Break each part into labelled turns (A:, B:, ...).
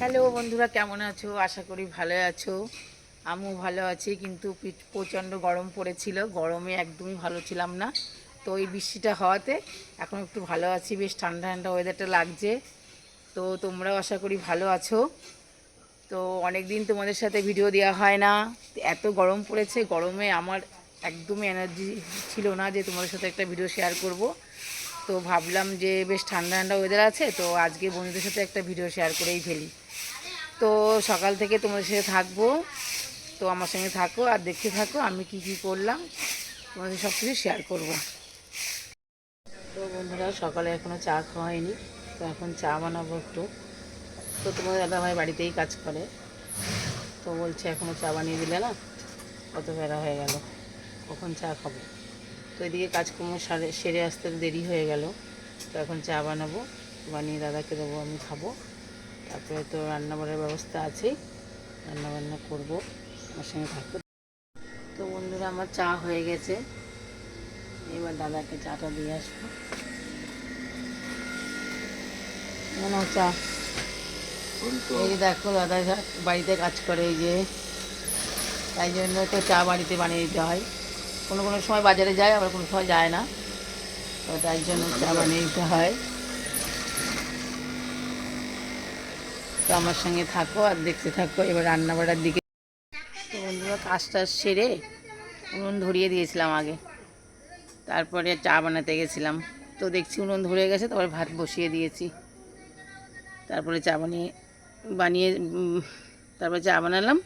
A: Hello বন্ধুরা, কেমন আছো? আশা করি ভালো আছো। আমিও ভালো আছি, কিন্তু প্রচণ্ড গরম পড়েছিল। গরমে একদমই ভালো ছিলাম না। তো এই বৃষ্টিটা হওয়াতে এখন একটু ভালো আছি। বেশ ঠান্ডা ঠান্ডা ওয়েদারটা লাগছে। তো তোমরাও আশা করি ভালো আছো। তো অনেক দিন তোমাদের সাথে ভিডিও দেওয়া হয় না। এত গরম পড়েছে, গরমে আমার একদমই এনার্জি ছিল না যে তোমাদের সাথে একটা ভিডিও শেয়ার করব। তো ভাবলাম যে বেশ ঠান্ডা ঠান্ডা ওয়েদার আছে, তো আজকে বন্ধুদের সাথে একটা ভিডিও শেয়ার করেই ফেলি। তো সকাল থেকে তোমাদের সাথে থাকব, তো আমার সঙ্গে থাকো আর দেখতে থাকো আমি কি কি করলাম, তোমাদের সব কিছু শেয়ার করব। তো বন্ধুরা, সকালে এখনও চা খাওয়া হয়নি, তো এখন চা বানাবো একটু। তো তোমাদের দাদা ভাই বাড়িতেই কাজ করে, তো বলছে এখনও চা বানিয়ে দিলে না কত বেলা হয়ে গেল, কখন চা খাব? তো এদিকে কাজকর্ম সারে সেরে আসতে দেরি হয়ে গেল। তো এখন চা বানাবো বানিয়ে দাদাকে দেবো আমি খাব। তারপরে তো রান্নাবাড়ার ব্যবস্থা আছেই রান্নাবান্না করব আমার সঙ্গে থাকব তো বন্ধুরা আমার চা হয়ে গেছে। এবার দাদাকে চাটা দিয়ে আসব। চা? এই দেখো দাদা বাড়িতে কাজ করে এই যে। তাই জন্য তো চা বাড়িতে বানিয়ে দিতে হয়। কোনো কোনো সময় বাজারে যায়, আবার কোনো সময় যায় না। তো তাই জন্য চা বানিয়ে দিতে হয়। তো আমার সঙ্গে থাকো আর দেখতে থাকো, এবার রান্না বাড়ার দিকে। তো বন্ধুরা, কাজটা সেরে উনুন ধরিয়ে দিয়েছিলাম আগে। তারপরে চা বানাতে গেছিলাম। তো দেখছি উনুন ধরে গেছে, তারপরে ভাত বসিয়ে দিয়েছি। তারপরে চা বানিয়ে বানিয়ে তারপরে চা বানালাম।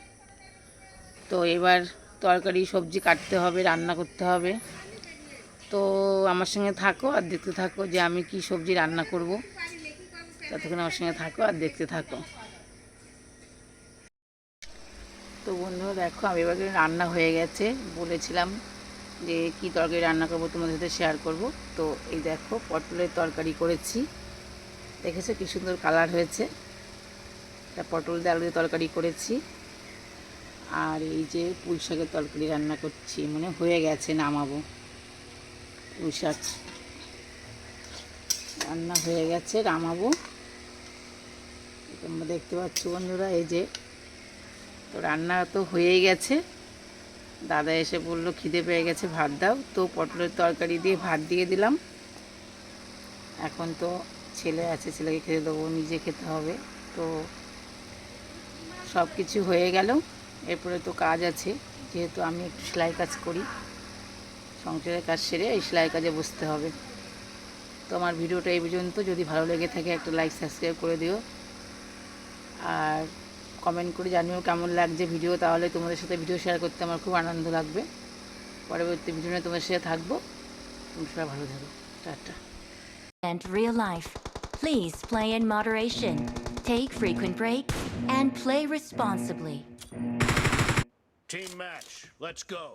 A: তো এবার তরকারি, সবজি কাটতে হবে, রান্না করতে হবে। তো আমার সঙ্গে থাকো আর দেখতে থাকো যে আমি কি সবজি রান্না করব। ততক্ষণ আমার সঙ্গে থাকো আর দেখতে থাকো। তো বন্ধুরা, দেখো, আমি এবার রান্না হয়ে গেছে। বলেছিলাম যে কি তরকারি রান্না করব তোমাদের সাথে শেয়ার করব। তো এই দেখো, পটলের তরকারি করেছি। দেখেছ কি সুন্দর কালার হয়েছে? এটা পটল দিয়ে আলু দিয়ে তরকারি করেছি। আর এই যে পুঁই শাকের তরকারি রান্না করছি মানে হয়ে গেছে, নামাবো। পুঁই শাক রান্না হয়ে গেছে, নামাবো। তোমরা দেখতে পাচ্ছ বন্ধুরা, এই যে তো রান্না তো হয়েই গেছে। দাদা এসে বলল, খিদে পেয়ে গেছে, ভাত দাও। তো পটলের তরকারি দিয়ে ভাত দিয়ে দিলাম। এখন তো ছেলে আছে, ছেলেকে খেতে দেবো, নিজে খেতে হবে। তো সব কিছু হয়ে গেল। এরপরে তো কাজ আছে যেহেতু আমি একটু সেলাই কাজ করি। সংসারের কাজ সেরে এই সেলাই কাজে বসতে হবে। তো আমার ভিডিওটা এই পর্যন্ত। যদি ভালো লেগে থাকে একটা লাইক সাবস্ক্রাইব করে দিও। আর কমেন্ট করে জানিও কেমন লাগছে ভিডিও তাহলে তোমাদের সাথে ভিডিও শেয়ার করতে আমার খুব আনন্দ লাগবে। পরবর্তী ভিডিও নিয়ে তোমাদের সাথে থাকব। তোমরা ভালো থাকো। Tata.
B: And real life. Please play in moderation, take frequent breaks, and play responsibly.
C: Team match, let's go.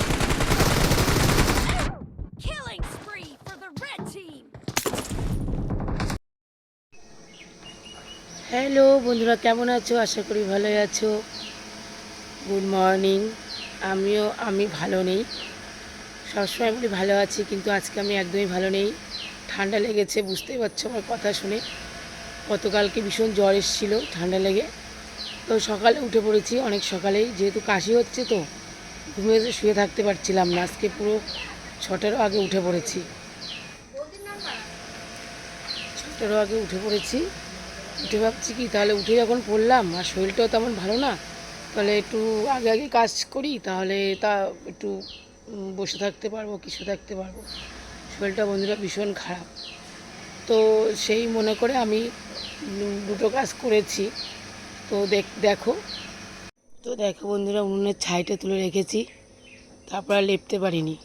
A: Hello বন্ধুরা, কেমন আছো? আশা করি ভালোই আছো। গুড মর্নিং আমিও, আমি ভালো নেই। সবসময় বলি ভালো আছি, কিন্তু আজকে আমি একদমই ভালো নেই। ঠান্ডা লেগেছে, বুঝতেই পারছ আমার কথা শুনে। গতকালকে ভীষণ জ্বর এসেছিল ঠান্ডা লেগে। তো সকালে উঠে পড়েছি, অনেক সকালেই। যেহেতু কাশি হচ্ছে তো, ঘুমিয়ে শুয়ে থাকতে পারছিলাম না। আজকে পুরো ছটারও আগে উঠে পড়েছি। ছটারও আগে উঠে পড়েছি। উঠে ভাবছি কি, তাহলে উঠে যখন পড়লাম, আর শরীরটাও তেমন ভালো না, তাহলে একটু আগে আগে কাজ করি, তাহলে তা একটু বসে থাকতে পারব, কিছু থাকতে পারব। শরীরটা বন্ধুরা ভীষণ খারাপ। তো সেই মনে করে আমি দুটো কাজ করেছি। তো দেখো। তো দেখো বন্ধুরা, উনুনের ছাইটা তুলে রেখেছি। তারপর আর লেপতে পারিনি।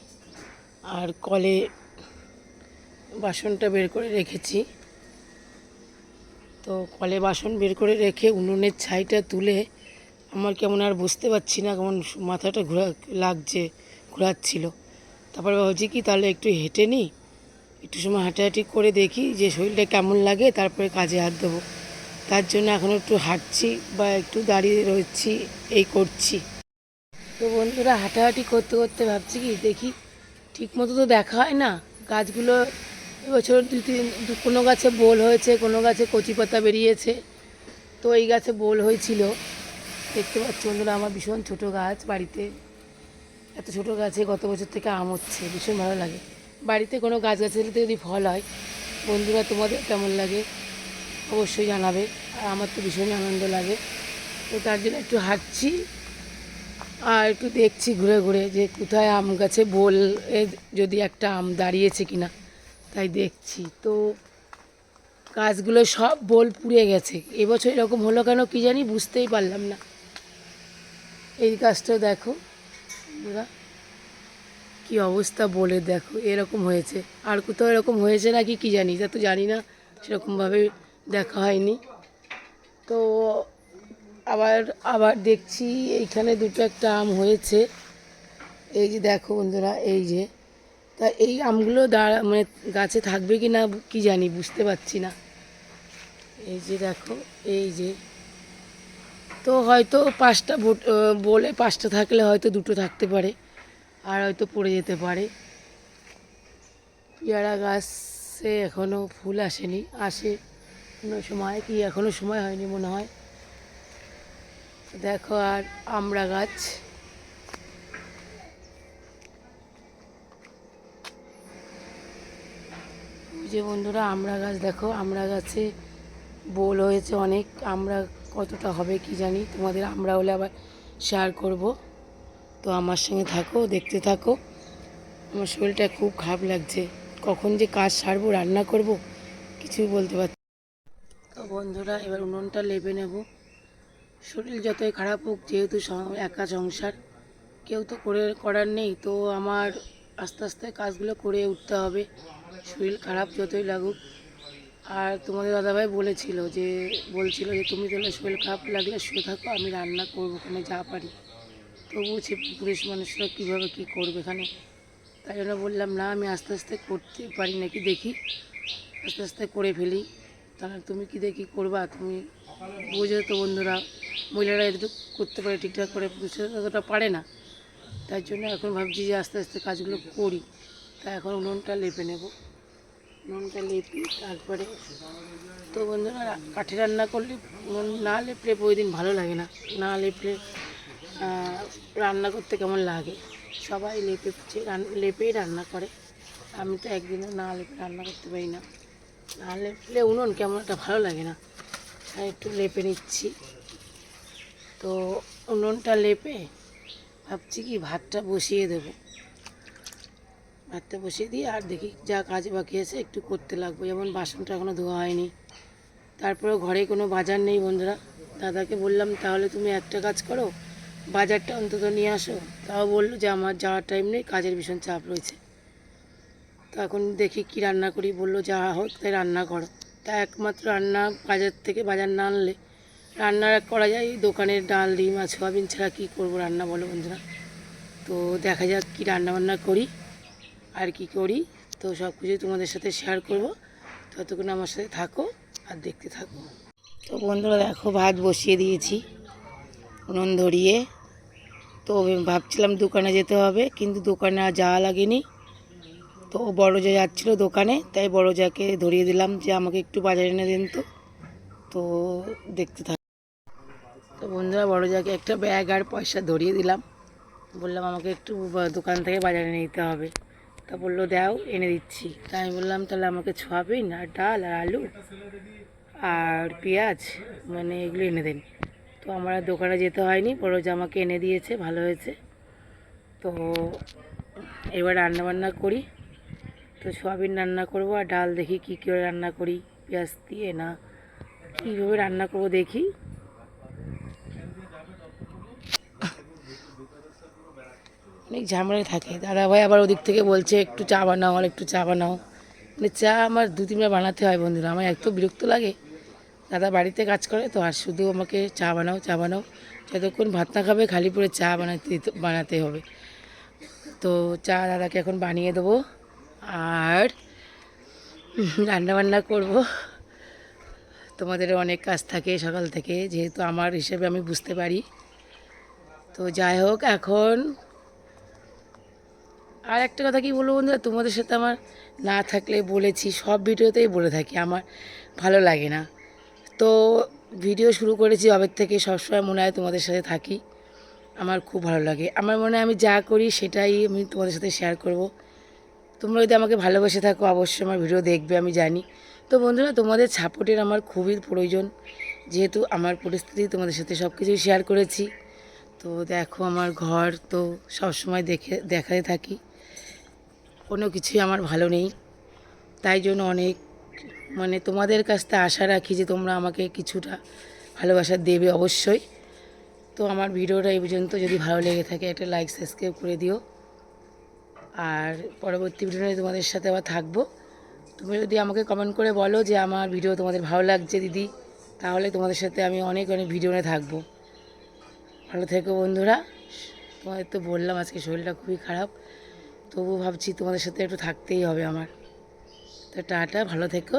A: আর কলে বাসনটা বের করে রেখেছি। তো কলে বাসন বের করে রেখে উনুনের ছাইটা তুলে আমার কেমন আর বুঝতে পারছি না কেমন মাথাটা ঘোরা লাগছে, ঘোরাচ্ছিল। তারপর ভাবছি কি তাহলে একটু হেঁটে নিই একটু সময় হাঁটাহাঁটি করে দেখি যে শরীরটা কেমন লাগে, তারপরে কাজে হাত দেবো। তার জন্য এখন একটু হাঁটছি বা একটু দাঁড়িয়ে রয়েছি, এই করছি। তো বন্ধুরা, হাঁটাহাঁটি করতে করতে ভাবছি কি, দেখি ঠিক মতো তো দেখা হয় না, গাছগুলো এবছর দু তিন কোনো গাছে বোল হয়েছে, কোনো গাছে কচি পাতা বেরিয়েছে। তো এই গাছে বোল হয়েছিল। দেখতে পাচ্ছি বন্ধুরা, আমার ভীষণ ছোট গাছ বাড়িতে। এত ছোট গাছে গত বছর থেকে আম হচ্ছে, ভীষণ ভালো লাগে। বাড়িতে কোনো গাছ গাছালিতে যদি ফল হয়, বন্ধুরা তোমাদের কেমন লাগে অবশ্যই জানাবে। আর আমার তো ভীষণই আনন্দ লাগে। তো তার জন্য একটু হাঁটছি, আর একটু দেখছি ঘুরে ঘুরে যে কোথায় আম গাছে বোল যদি একটা আম দাঁড়িয়েছে কিনা। তাই দেখছি। তো গাছগুলো সব বোল পুড়ে গেছে। এবছর এরকম হলো কেন কি জানি বুঝতেই পারলাম না। এই গাছটা দেখো, বন্ধুরা, কি অবস্থা বলে দেখো, এরকম হয়েছে। আর কোথাও এরকম হয়েছে নাকি কি জানি তা তো জানি না, সেরকমভাবে দেখা হয়নি। তো আবার আবার দেখছি এইখানে দুটো একটা আম হয়েছে। এই যে দেখো বন্ধুরা, এই যে তা এই আমগুলো দাঁড়া মানে গাছে থাকবে কি না কি জানি, বুঝতে পারছি না। এই যে দেখো, এই যে। তো হয়তো পাঁচটা বলে পাঁচটা থাকলে হয়তো দুটো থাকতে পারে, আর হয়তো পড়ে যেতে পারে। পেয়ারা গাছে এখনও ফুল আসেনি, আসে কোনো সময় কি এখনও সময় হয়নি মনে হয়। দেখো আর আমরা গাছ। যে বন্ধুরা আমড়া গাছ দেখো, আমরা গাছে বোল হয়েছে অনেক। আমরা কতটা হবে কি জানি, তোমাদের আমরা হলে আবার শেয়ার করব। তো আমার সঙ্গে থাকো, দেখতে থাকো। আমার শরীরটা খুব খারাপ লাগছে। কখন যে কাজ সারবো, রান্না করব, কিছুই বলতে পারছি তো বন্ধুরা, এবার উনুনটা লেপে নেব। শরীর যতই খারাপ হোক, যেহেতু একা সংসার, কেউ তো করে করার নেই। তো আমার আস্তে আস্তে কাজগুলো করে উঠতে হবে। শরীর খারাপ যতই লাগুক। আর তোমাদের দাদাভাই বলেছিল যে, বলছিল যে, তুমি তাহলে শরীর খারাপ লাগলে শুয়ে থাকো, আমি রান্না করব ওখানে যা পারি। তবুও সে পুরুষ মানুষরা কীভাবে কী করবে এখানে? তাই জন্য বললাম, না, আমি আস্তে আস্তে করতে পারি নাকি দেখি। আস্তে আস্তে করে ফেলি। তাহলে তুমি কি দেখি করবা? তুমি বোঝো তো বন্ধুরা। মহিলারা একটু করতে পারে ঠিকঠাক করে, পুরুষরা ততটা পারে না। তাই জন্য এখন ভাবছি যে আস্তে আস্তে কাজগুলো করি। তা এখন উনুনটা লেপে নেব। উনুনটা লেপি তারপরে তো বন্ধুরা, কাঠে রান্না করলে উনুন না লেপলে প্রতিদিন ভালো লাগে না। না লেপলে রান্না করতে কেমন লাগে? সবাই লেপে লেপেই রান্না করে। আমি তো একদিনও না লেপে রান্না করতে পারি না। না লেপলে উনুন কেমন একটা ভালো লাগে না। একটু লেপে নিচ্ছি। তো উনুনটা লেপে ভাবছি কি, ভাতটা বসিয়ে দেবো। ভাতটা বসিয়ে দিয়ে আর দেখি যা কাজ বাকি আছে, একটু করতে লাগবে। যেমন বাসনটা এখনও ধোয়া হয়নি। তারপরেও ঘরে কোনো বাজার নেই বন্ধুরা। দাদাকে বললাম, তাহলে তুমি একটা কাজ করো, বাজারটা অন্তত নিয়ে আসো। তাও বলল যে, আমার যাওয়ার টাইম নেই, কাজের ভীষণ চাপ রয়েছে। তো এখন দেখি কি রান্না করি। বলল, যা হোক তাই রান্না করো। তা একমাত্র রান্না বাজার থেকে বাজার না আনলে রান্না করা যায়, দোকানের ডাল, ডিম আর সোয়াবিন ছাড়া কী করব রান্না বলো বন্ধুরা? তো দেখা যাক কী রান্না বান্না করি, আর কি করি। তো সব কিছুই তোমাদের সাথে শেয়ার করব। ততক্ষণ আমার সাথে থাকো আর দেখতে থাকো। তো বন্ধুরা দেখো, ভাত বসিয়ে দিয়েছি, উনুন ধরিয়ে। তো ভাবছিলাম দোকানে যেতে হবে, কিন্তু দোকানে আর যাওয়া লাগেনি। তো ও বড় যা যাচ্ছিল দোকানে, তাই বড় যাকে ধরিয়ে দিলাম যে আমাকে একটু বাজারে এনে দেন তো। তো দেখতে থাক বড় যাকে একটা ব্যাগ আর পয়সা ধরিয়ে দিলাম। বললাম, আমাকে একটু দোকান থেকে বাজারে নিতে হবে। তা বলল, দাও, এনে দিচ্ছি। তা আমি বললাম, তাহলে আমাকে সোয়াবিন আর ডাল আর আলু আর পেঁয়াজ মানে এগুলো এনে দেন। তো আমার দোকানে যেতে হয়নি বড় যে আমাকে এনে দিয়েছে, ভালো হয়েছে। তো এবার রান্নাবান্না করি। তো সোয়াবিন রান্না করব আর ডাল দেখি কী করে রান্না করি, পেঁয়াজ দিয়ে না, কীভাবে রান্না করব দেখি। অনেক ঝামেলা থাকে। দাদা ভাই আবার ওদিক থেকে বলছে, একটু চা বানাও, আর একটু চা বানাও। মানে চা আমার দু তিনবার বানাতে হয় বন্ধুরা, আমার এত বিরক্ত লাগে। দাদা বাড়িতে কাজ করে তো, আর শুধু আমাকে চা বানাও চা বানাও। যতক্ষণ ভাত না খাবে, খালি করে চা বানাতে বানাতে হবে। তো চা দাদাকে এখন বানিয়ে দেবো, আর রান্না বান্না করব। তোমাদের অনেক কাজ থাকে সকাল থেকে, যেহেতু আমার হিসেবে আমি বুঝতে পারি। তো যাই হোক, এখন আর একটা কথা কি বলব বন্ধুরা? তোমাদের সাথে আমার না থাকলে বলেছি, সব ভিডিওতেই বলে থাকি, আমার ভালো লাগে না। তো ভিডিও শুরু করেছি অবের থেকে, সবসময় মনে হয় তোমাদের সাথে থাকি, আমার খুব ভালো লাগে। আমার মনে হয় আমি যা করি সেটাই আমি তোমাদের সাথে শেয়ার করব। তোমরা যদি আমাকে ভালোবেসে থাকো, অবশ্যই আমার ভিডিও দেখবে, আমি জানি। তো বন্ধুরা, তোমাদের সাপোর্টের আমার খুবই প্রয়োজন। যেহেতু আমার পরিস্থিতি, তোমাদের সাথে সব কিছুই শেয়ার করেছি। তো দেখো, আমার ঘর তো সবসময় দেখে, দেখাতে থাকি। কোনো কিছুই আমার ভালো নেই। তাই জন্য অনেক মানে তোমাদের কাছ থেকে আশা রাখি যে তোমরা আমাকে কিছুটা ভালোবাসা দেবে অবশ্যই। তো আমার ভিডিওটা এই পর্যন্ত। যদি ভালো লেগে থাকে একটা লাইক সাবস্ক্রাইব করে দিও। আর পরবর্তী ভিডিওতে তোমাদের সাথে আবার থাকব। তুমি যদি আমাকে কমেন্ট করে বলো যে আমার ভিডিও তোমাদের ভালো লাগছে দিদি, তাহলে তোমাদের সাথে আমি অনেক অনেক ভিডিও নিয়ে থাকব। ভালো থেকো বন্ধুরা। তোমাদের তো বললাম আজকে শরীরটা খুবই খারাপ। তবু ভাবছি তোমাদের সাথে একটু থাকতেই হবে আমার। তো টাটা ভালো থেকো।